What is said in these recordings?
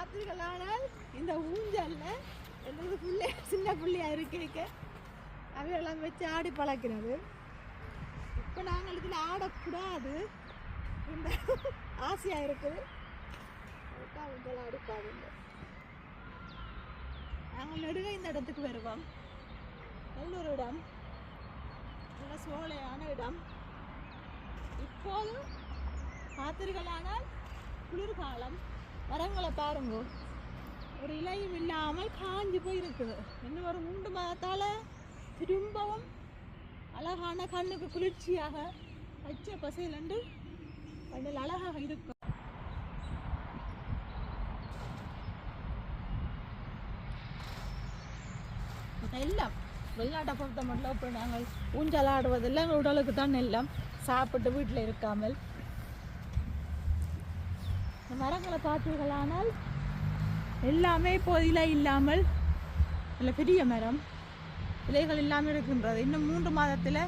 பார்த்தீர்களானால் இந்த ஊஞ்சல்ல என்னது பிள்ளை சின்ன பிள்ளையாக இருக்க அவையெல்லாம் வச்சு ஆடி பழக்கிறது. இப்போ நாங்கள் இதில் ஆடக்கூடாது. இந்த ஆசையாக இருக்குது. அவங்களாம் ஊஞ்சல் நாங்கள் நெடுக இந்த இடத்துக்கு வருவோம். நல்ல ஒரு இடம். நல்ல சோலையான இடம். இப்போதும் பார்த்தீர்களானால் குளிர்காலம். மரங்களை பாருங்க. ஒரு இலையும் இல்லாமல் காஞ்சி போயிருக்குது. இன்னும் ஒரு மூன்று மாதத்தால் திரும்பவும் அழகான கண்ணுக்கு குளிர்ச்சியாக பச்சை பசையிலண்டு கண்ணில் அழகாக இருக்கும். எல்லாம் வெளிநாட்டை பொறுத்த மட்டும் இப்போ நாங்கள் ஊஞ்சல் ஆடுவதெல்லாம் எங்கள் உடலுக்கு தான் எல்லாம் சாப்பிட்டு வீட்டில் இருக்காமல் மரங்களை பார்த்தீர்களானால் எல்லாமே இப்போ இலை இல்லாமல் இல்லை பெரிய மரம் இலைகள் இல்லாமல் இருக்கின்றது. இன்னும் மூன்று மாதத்தில்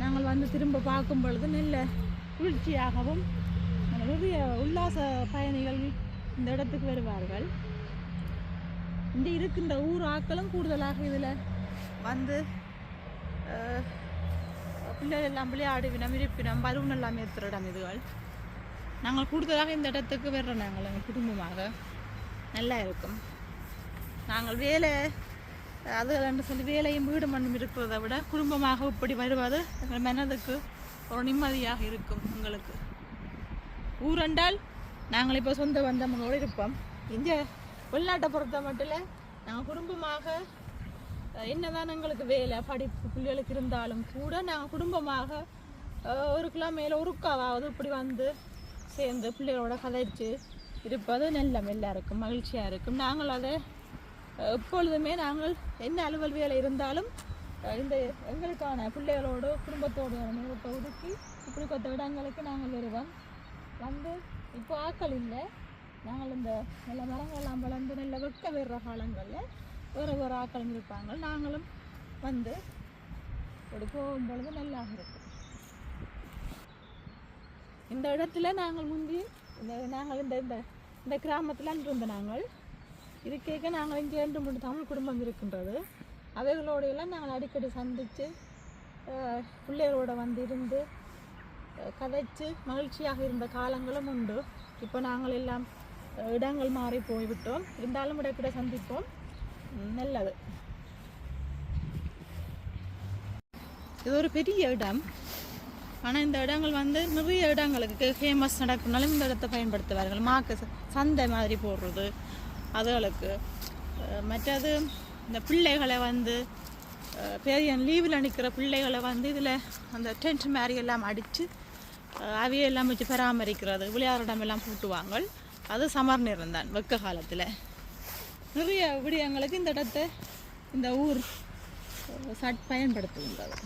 நாங்கள் வந்து திரும்ப பார்க்கும் பொழுது நல்ல குளிர்ச்சியாகவும் நிறைய உல்லாச பயணிகள் இந்த இடத்துக்கு வருவார்கள். இந்த இருக்கின்ற ஊர் ஆக்களும் கூடுதலாக இதில் வந்து பிள்ளைகள் எல்லாம் விளையாடுவினம் இருப்பினம் பலூன் எல்லாம் ஏற்றுற இடம் இதுகள். நாங்கள் கூடுதலாக இந்த இடத்துக்கு வர்றோம் நாங்கள் எங்கள் குடும்பமாக. நல்லா இருக்கும். நாங்கள் வேலை அது என்று சொல்லி வேலையும் வீடு மண்ணும் இருக்கிறத விட குடும்பமாக இப்படி வருவது எங்கள் மனதுக்கு ஒரு நிம்மதியாக இருக்கும் எங்களுக்கு ஊரெண்டால் நாங்கள் இப்போ சொந்த வந்தவங்களோடு இருப்போம். இந்த வெளிநாட்டை பொறுத்த மட்டும் இல்லை நாங்கள் குடும்பமாக என்னதான் எங்களுக்கு வேலை படிப்பு பிள்ளைகளுக்கு இருந்தாலும் கூட நாங்கள் குடும்பமாக ஒரு கிலோ மேலே உருக்காவது இப்படி வந்து சேர்ந்து பிள்ளைகளோட கதைச்சு இருப்பது நல்லம் எல்லாருக்கும் மகிழ்ச்சியாக இருக்கும். நாங்கள் அதை எப்பொழுதுமே நாங்கள் என்ன அலுவல் வேலை இருந்தாலும் இந்த எங்களுக்கான பிள்ளைகளோடு குடும்பத்தோடு நேரத்தை ஒதுக்கி இப்படி கொத்த இடங்களுக்கு நாங்கள் வருவோம். வந்து இப்போ ஆக்கள் இல்லை. நாங்கள் இந்த நல்ல மரங்கள்லாம் வளர்ந்து நல்ல வெட்க வர்ற காலங்களில் வேறு வேறு ஆக்களும் இருப்பாங்க. நாங்களும் வந்து இப்படி போகும் பொழுது நல்லா இருக்கும். இந்த இடத்துல நாங்கள் முந்தி இந்த நாங்கள் இந்த இந்த இந்த கிராமத்தில் இருந்தோம் நாங்கள். இருக்க நாங்கள் இங்கே ரெண்டு மூணு தமிழ் குடும்பம் இருக்கின்றது. அவைகளோட எல்லாம் நாங்கள் அடிக்கடி சந்தித்து பிள்ளைகளோட வந்து இருந்து கதைச்சு மகிழ்ச்சியாக இருந்த காலங்களும் உண்டு. இப்போ நாங்கள் எல்லாம் இடங்கள் மாறி போய்விட்டோம். இருந்தாலும் இடக்கிட சந்திப்போம். நல்லது. இது ஒரு பெரிய இடம். ஆனால் இந்த இடங்கள் வந்து நிறைய இடங்களுக்கு ஃபேமஸ் நடக்குனாலும் இந்த இடத்தை பயன்படுத்துவார்கள். மாக்கு சந்தை மாதிரி போடுறது அதுகளுக்கு. மற்றது இந்த பிள்ளைகளை வந்து பெரிய லீவில் நிற்கிற பிள்ளைகளை வந்து இதில் அந்த டென்ட் மாதிரி எல்லாம் அடித்து அவையெல்லாம் வச்சு பராமரிக்கிறது விளையாடமெல்லாம் பூட்டுவாங்க அது சமர் நேரம் தான் வெக்க காலத்தில். நிறைய விடயங்களுக்கு இந்த இடத்தை இந்த ஊர் சட் பயன்படுத்துகின்றது.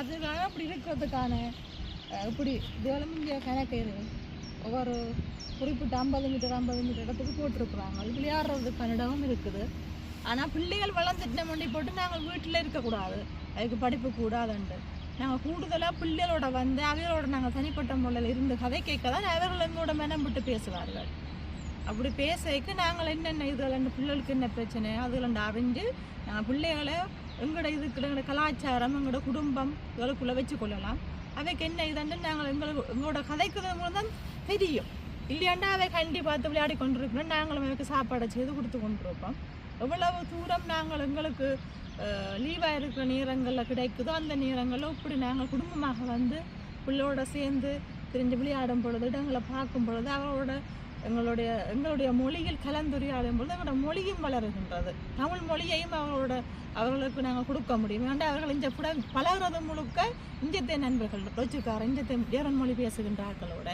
அதுக்காக அப்படி இருக்கிறதுக்கான இப்படி இதுவெல்லாம் கணக்கு ஒவ்வொரு குறிப்பிட்ட ஐம்பது மீட்டர் ஐம்பது மீட்டர் இடத்துக்கு போட்டிருக்குறாங்க. அது விளையாடுறதுக்கான இடமும் இருக்குது. ஆனால் பிள்ளைகள் வளர்ந்துட்டு மண்டி போட்டு நாங்கள் வீட்டில் இருக்கக்கூடாது அதுக்கு படிப்பு கூடாதுண்டு. நாங்கள் கூடுதலாக பிள்ளைகளோட வந்து அவர்களோட நாங்கள் தனிப்பட்ட முறையில் இருந்து கதை கேட்க தான் அவர்கள் எங்களோட மனம் விட்டு பேசுவார்கள். அப்படி பேசக்கு நாங்கள் என்னென்ன இதில் இந்த பிள்ளைகளுக்கு என்ன பிரச்சனை அதுல அறிஞ்சு நாங்கள் பிள்ளைகளை எங்களோட இதுக்கு எங்களோட கலாச்சாரம் எங்களோட குடும்பம் இதுகளுக்குள்ளே வச்சு கொள்ளலாம் அவைக்கு என்ன இதுன்னு நாங்கள் எங்களுக்கு எங்களோட கதைக்கு மூலம் தான் தெரியும். இல்லையாண்டா அவை கண்டி பார்த்து விளையாடி கொண்டிருக்கணும் நாங்களும் அவைக்கு சாப்பாடை செய்து கொடுத்து கொண்டிருப்போம். எவ்வளவு தூரம் நாங்கள் எங்களுக்கு லீவாக இருக்கிற நேரங்களில் கிடைக்குதோ அந்த நேரங்களில் இப்படி நாங்கள் குடும்பமாக வந்து பிள்ளையோட சேர்ந்து தெரிஞ்சு விளையாடும் பொழுது இடங்களை பார்க்கும் பொழுது அவரோட எங்களுடைய எங்களுடைய மொழியில் கலந்துரையாடும் பொழுது எங்களோட மொழியும் வளருகின்றது. தமிழ் மொழியையும் அவர்களோட அவர்களுக்கு நாங்கள் கொடுக்க முடியும். ஏன்னா அவர்கள் இந்த புட பழகிறது முழுக்க இஞ்சத்தை நண்பர்கள் டொச்சுக்கார இஞ்சத்தை ஜேர்மன் மொழி பேசுகின்ற ஆட்களோட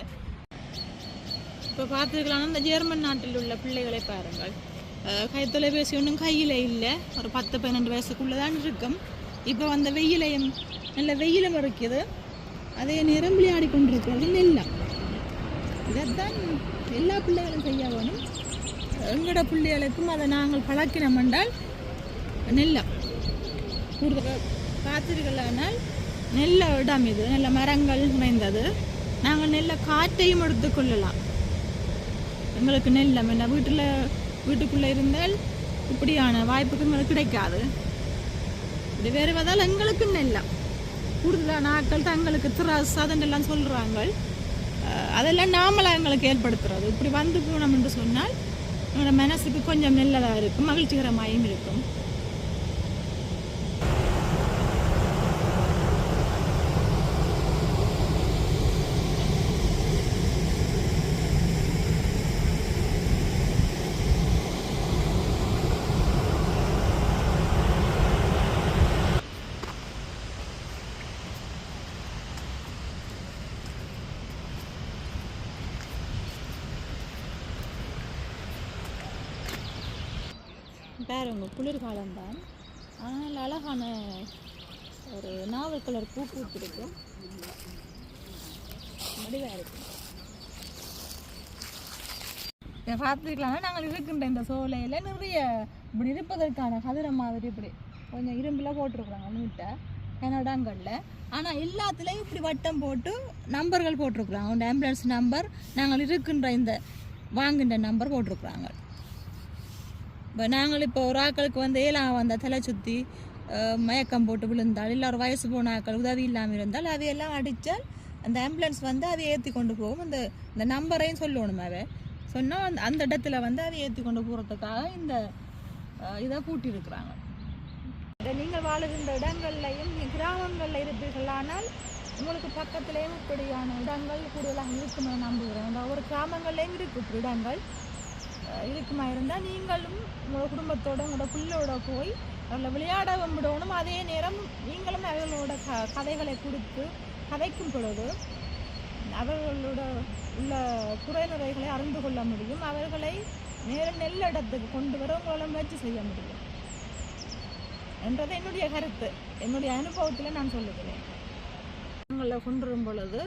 இப்போ பார்த்துக்கலாம் இந்த ஜெர்மன் நாட்டில் உள்ள பிள்ளைகளை பாருங்கள். கை தொலைபேசி ஒன்றும் கையில் இல்லை. ஒரு பத்து பன்னெண்டு வயசுக்குள்ளே தான் இருக்கும். இப்போ வந்த வெயிலையும் நல்ல வெயிலும் இருக்குது அதே நேரம் விளையாடி தான் எல்லா பிள்ளைகளும் செய்ய வேணும். எங்களோட பிள்ளைகளுக்கும் அதை நாங்கள் பழக்கினோம் என்றால் நெல்லம் கூடுதல் பார்த்தீர்களானால் நெல்ல இடம் இது. நல்ல மரங்கள் நிறைந்தது நாங்கள் நெல்ல காற்றையும் எடுத்துக்கொள்ளலாம் எங்களுக்கு நெல்லம் என்ன வீட்டில் வீட்டுக்குள்ளே இருந்தால் இப்படியான வாய்ப்புகள் எங்களுக்கு கிடைக்காது. இப்படி வேறு வந்தால் எங்களுக்கு நெல்லம் கூடுதலான ஆட்கள் தங்களுக்கு திராஸ் அதெல்லாம் சொல்கிறாங்க அதெல்லாம் நாமளாக எங்களுக்கு ஏற்படுத்துறது. இப்படி வந்து போனோம் என்று சொன்னால் எங்களோட மனசுக்கு கொஞ்சம் நல்லதாக இருக்கும் மகிழ்ச்சிகரமாகவும் இருக்கும். பாருங்க குளிர்காலம்தான். ஆனால் அழகான ஒரு நாவல் கலர் பூ பூத்திருக்கு. முடிவாக இருக்கு. இதை பார்த்துக்கலாம்னா நாங்கள் இருக்கின்ற இந்த சோலையில் நிறைய இப்படி இருப்பதற்கான கதிர மாதிரி இப்படி கொஞ்சம் இரும்பில் போட்டிருக்குறாங்க நீட்டை கனடாங்கல்ல. ஆனால் எல்லாத்துலேயும் இப்படி வட்டம் போட்டு நம்பர்கள் போட்டிருக்குறாங்க. உங்கள் ஆம்புலன்ஸ் நம்பர் நாங்கள் இருக்கின்ற இந்த வாங்குகின்ற நம்பர் போட்டிருக்குறாங்க. இப்போ நாங்கள் இப்போ ஒரு ஆக்களுக்கு வந்து ஏலாம் வந்தால் தலை சுற்றி மயக்கம் போட்டு விழுந்தால் இல்லை ஒரு வயசு போன ஆக்கள் உதவி இல்லாமல் இருந்தால் அவையெல்லாம் அடித்தால் அந்த ஆம்புலன்ஸ் வந்து அதை ஏற்றி கொண்டு போகும். அந்த இந்த நம்பரையும் சொல்லணும் அவை. சொன்னால் அந்த அந்த இடத்துல வந்து அதை ஏற்றி கொண்டு போகிறதுக்காக இந்த இதை கூட்டியிருக்கிறாங்க. நீங்கள் வாழுகின்ற இடங்கள்லையும் கிராமங்களில் இருப்பீர்களானால் உங்களுக்கு பக்கத்துலேயும் இப்படியான இடங்கள் கூடுதலாக இருக்குமே நம்புகிறேன். ஒவ்வொரு ஒரு கிராமங்கள்லேயும் இருக்கு இடங்கள். இருக்குமா இருந்தால் நீங்களும் உங்களோட குடும்பத்தோட உங்களோட பிள்ளையோட போய் அவளை விளையாட விடணும். அதே நேரம் நீங்களும் அவர்களோட க கதைகளை கொடுத்து கதைக்கும் பொழுது அவர்களோட உள்ள குறைநிறைகளை அறிந்து கொள்ள முடியும். அவர்களை நேர நெல் இடத்துக்கு கொண்டு வர உங்களால் முயற்சி செய்ய முடியும். என்றது என்னுடைய கருத்து. என்னுடைய அனுபவத்தில் நான் சொல்லுகிறேன். உங்களை கொண்டு வரும் பொழுது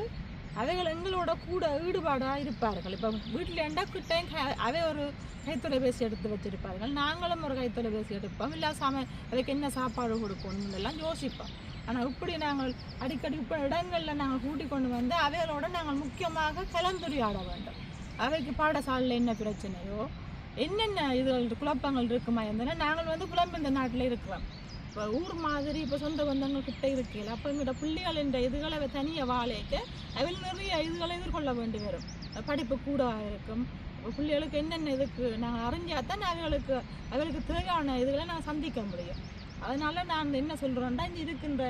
அவைகள் எங்களோட கூட ஈடுபாடாக இருப்பார்கள். இப்போ வீட்டில் ஏண்டா கிட்டையும் அவை ஒரு கைத்தொலைபேசி எடுத்து வச்சிருப்பார்கள். நாங்களும் ஒரு கைத்தொலைபேசி எடுப்போம். இல்லை சம அதுக்கு என்ன சாப்பாடு கொடுக்கணும் எல்லாம் யோசிப்போம். ஆனால் இப்படி நாங்கள் அடிக்கடி இப்போ இடங்களில் நாங்கள் கூட்டிக் கொண்டு வந்து அவைகளோட நாங்கள் முக்கியமாக கலந்துரையாட வேண்டும். அவைக்கு பாடசாலையில் என்ன பிரச்சனையோ என்னென்ன இதுகள் குழப்பங்கள் இருக்குமா இருந்தாலும் நாங்கள் வந்து குழம்பு இந்த நாட்டில் இருக்கிறோம். இப்போ ஊர் மாதிரி இப்போ சொந்த பந்தங்கள் கிட்ட இருக்கல அப்போ எங்களோட பிள்ளைகள் என்ற இதுகளை தனியாக வாழைக்கு அதில் நிறைய இதுகளை எதிர்கொள்ள வேண்டி வரும். படிப்பு கூட இருக்கும். பிள்ளைகளுக்கு என்னென்ன இதுக்கு நாங்கள் அறிஞ்சாதான் அவர்களுக்கு அவர்களுக்கு தேவையான இதுகளை நான் சந்திக்க முடியும். அதனால நான் என்ன சொல்கிறேன்டா இங்கே இருக்கின்ற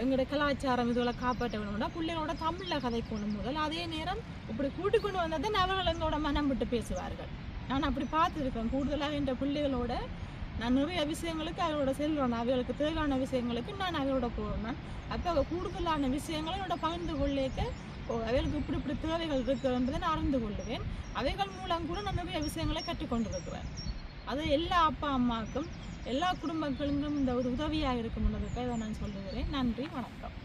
எங்களோட கலாச்சாரம் இதுகளை காப்பாற்ற வேணும்னா பிள்ளைகளோட தமிழில் கதைக்கணும் முதல். அதே நேரம் இப்படி கூட்டிக் கொண்டு வந்தால் தான் அவர்கள் எங்களோட மனம் விட்டு பேசுவார்கள். நான் அப்படி பார்த்துருக்கேன். கூடுதலாக என்ற பிள்ளைகளோட நான் நிறைய விஷயங்களுக்கு அவரோட செல்வேன் அவர்களுக்கு தேவையான விஷயங்களுக்கு நான் அவரோட போவேன். அப்போ கூடுதலான விஷயங்களை என்னோட பகிர்ந்து கொள்ளேக்க ஓ அவைகளுக்கு இப்படி இப்படி தேவைகள் இருக்கு என்பதை நான் அறிந்து கொள்ளுவேன். அவைகள் மூலம் கூட நான் நிறைய விஷயங்களை கற்றுக்கொண்டிருக்கிறேன் அது எல்லா அப்பா அம்மாவுக்கும் எல்லா குடும்பங்களுக்கும் இந்த ஒரு உதவியாக இருக்கும் என்பதற்காக இதை நான் சொல்லுகிறேன். நன்றி வணக்கம்.